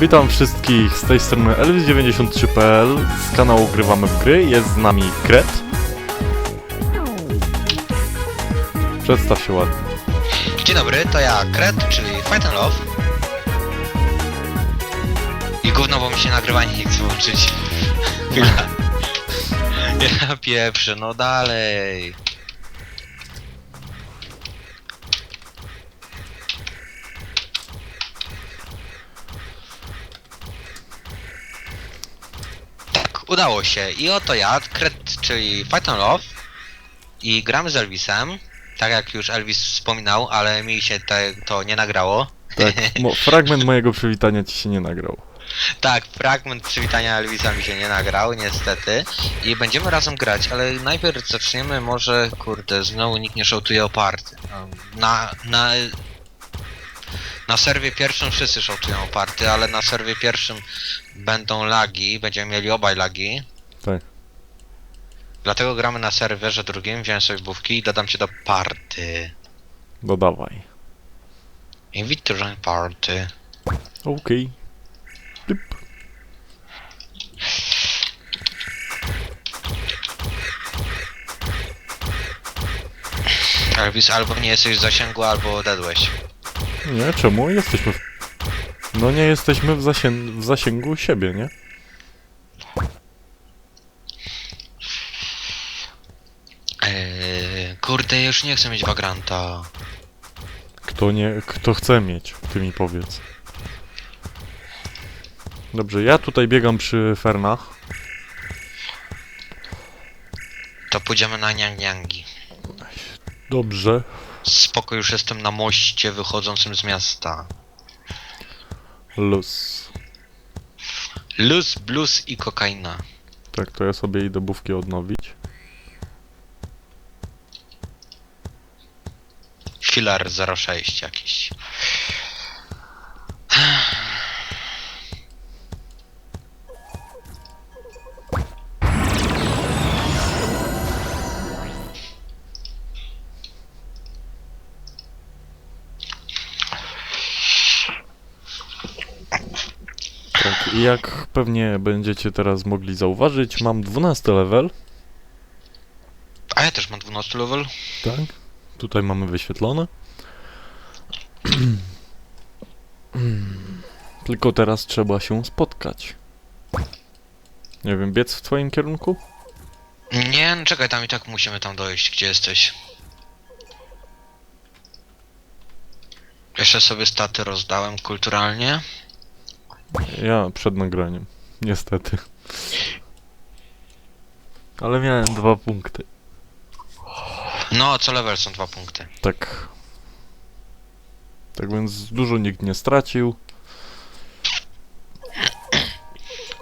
Witam wszystkich z tej strony Elvis93.pl z kanału Grywamy w Gry. Jest z nami Kret. Przedstaw się ładnie. Dzień dobry, to ja, Kret, czyli Fight and Love. I gówno, bo mi się nagrywanie nie chce włączyć. Ja pieprzę, no dalej. Udało się. I oto ja, Kret, czyli Fight and Love. I gramy z Elvisem. Tak jak już Elvis wspominał, ale mi się te, to nie nagrało. Tak, mo- fragment mojego przywitania ci się nie nagrał. Tak, fragment przywitania Elvisa mi się nie nagrał, niestety. I będziemy razem grać, ale najpierw zaczniemy może, kurde, znowu nikt nie szałtuje o party. Na, na, na serwie pierwszym wszyscy szałtują o party, ale na serwie pierwszym będą lagi, będziemy mieli obaj lagi. Tak. Dlatego gramy na serwerze drugim, wziąłem sobie bówki i dodam cię do party. Dodawaj. Invite to join party. Okej. Typ. Elvis, albo nie jesteś w zasięgu, albo odedłeś. Nie, czemu? Jesteśmy w... No nie jesteśmy w, zasien- w zasięgu siebie, nie? Eee, kurde, już nie chcę mieć Vagranta. Kto nie... Kto chce mieć, ty mi powiedz. Dobrze, ja tutaj biegam przy Fernach. To pójdziemy na niang-niangi. Dobrze. Spoko, już jestem na moście wychodzącym z miasta. Luz. Luz, blues i kokaina. Tak, to ja sobie idę bówki odnowić. Filar 06 jakiś. Jak pewnie będziecie teraz mogli zauważyć, mam 12 level. A ja też mam 12 level. Tak. Tutaj mamy wyświetlone. Tylko teraz trzeba się spotkać. Nie wiem, biec w twoim kierunku? Nie, no czekaj, tam i tak musimy tam dojść, gdzie jesteś. Jeszcze sobie staty rozdałem kulturalnie. Ja przed nagraniem. Niestety. Ale miałem dwa punkty. No, co level są dwa punkty. Tak. Tak więc dużo nikt nie stracił.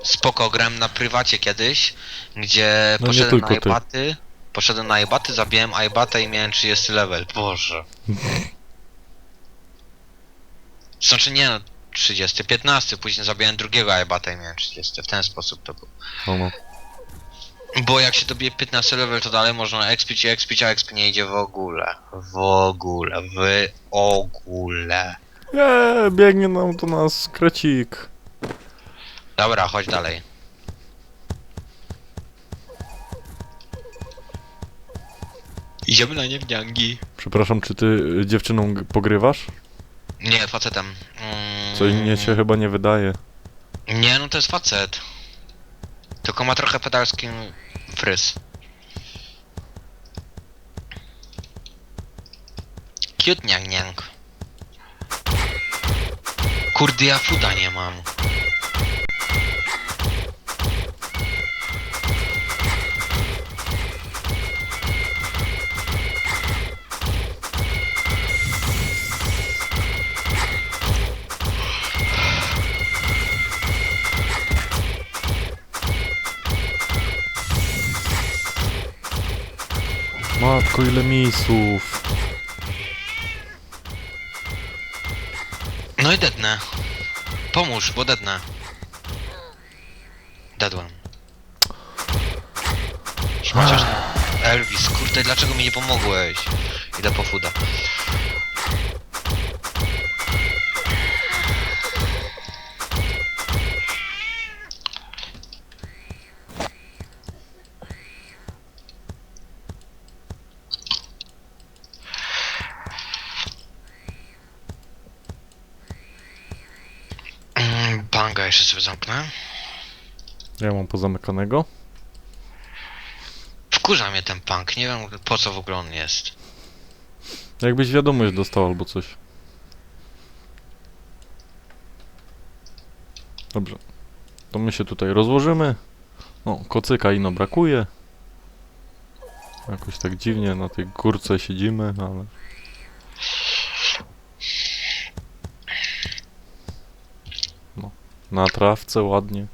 Spoko, grałem na prywacie kiedyś, gdzie No nie poszedłem na tylko ty. iBaty, poszedłem na iBaty, zabiłem iBata i miałem 30 level. Boże. Znaczy nie no, 30, 15, później zabiłem drugiego iBata i miałem 30, w ten sposób to było. No, no. Bo jak się dobije 15 level, to dalej można expić i expić, a exp nie idzie w ogóle. W ogóle, w ogóle. Nie, biegnie nam do nas krecik. Dobra, chodź dalej. Idziemy na niewniangi. Przepraszam, czy ty y, dziewczyną g- pogrywasz? Nie, facetem. Mm, Coś mnie się chyba nie wydaje. Nie, no to jest facet. Tylko ma trochę pedalski fryz. Cute niang niang. Kurde, ja fuda nie mam. Matko, ile misów. No i dednę. Pomóż, bo dednę. Chociaż... Elvis, kurde, dlaczego mi nie pomogłeś? Idę po fuda. Panga jeszcze sobie zamknę. Ja mam pozamykanego. Wkurza mnie ten punk, nie wiem po co w ogóle on jest. Jakbyś wiadomość dostał albo coś. Dobrze. To my się tutaj rozłożymy. No, kocyka ino brakuje. Jakoś tak dziwnie na tej górce siedzimy, ale... No, na trawce ładnie.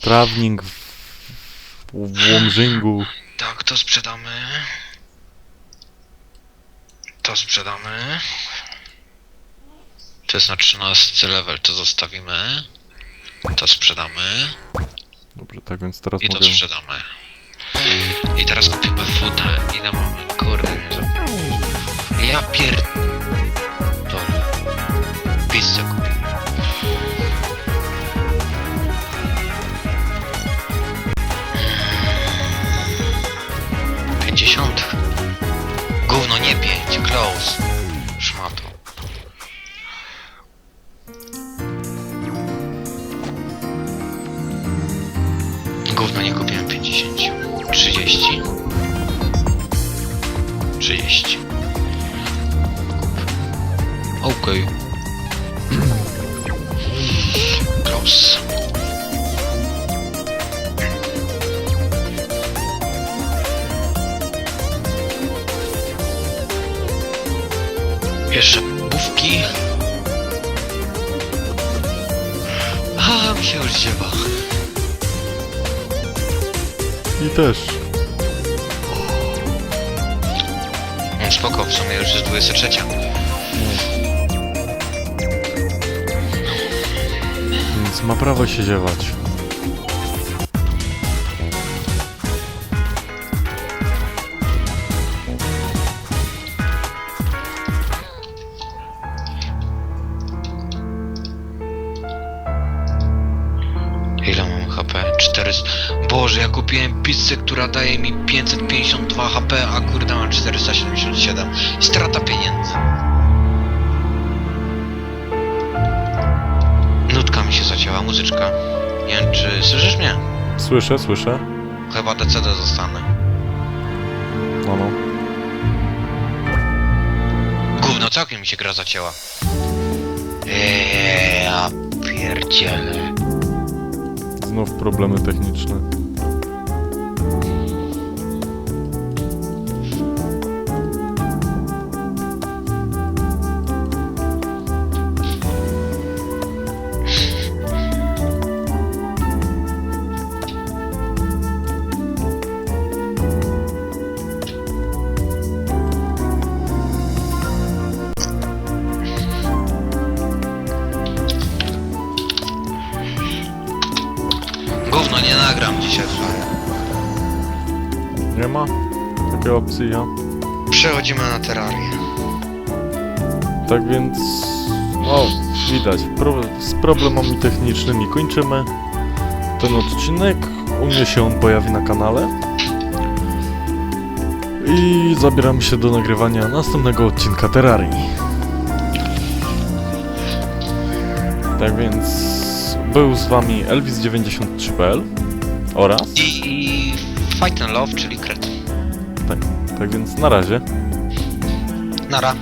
Trawnik w, w Łomżyngu. Tak, to sprzedamy. To sprzedamy. To jest na 13 level, to zostawimy. To sprzedamy. Dobrze, tak więc teraz I to mogę... sprzedamy. I teraz kupimy wodę. Ile mamy? Kurde, nie zapomnę. Ja pier... To... Pizzę 30. 30. Okej. Close. Jeszcze bówki. A, mi się już ziewa. I też. No spoko, w sumie już jest 23. Więc ma prawo się ziewać. 400. Boże, ja kupiłem pizzę, która daje mi 552 HP, a kurde mam 477. Strata pieniędzy. Nutka mi się zacięła, muzyczka. Nie wiem, czy słyszysz mnie? Słyszę, słyszę. Chyba DCD zostanę. No, no. Gówno, całkiem mi się gra zacięła. Eee, ja pierdzielę. Znów problemy techniczne. Nagram dzisiaj, słuchaj. Nie ma takiej opcji, ja. Przechodzimy na terrarię. Tak więc... No, widać. Pro, z problemami technicznymi kończymy ten odcinek. U mnie się on pojawi na kanale. I zabieram się do nagrywania następnego odcinka Terrarii. Tak więc był z wami Elvis93.pl oraz I Fight and Love, czyli kret. tak więc na razie. Nara.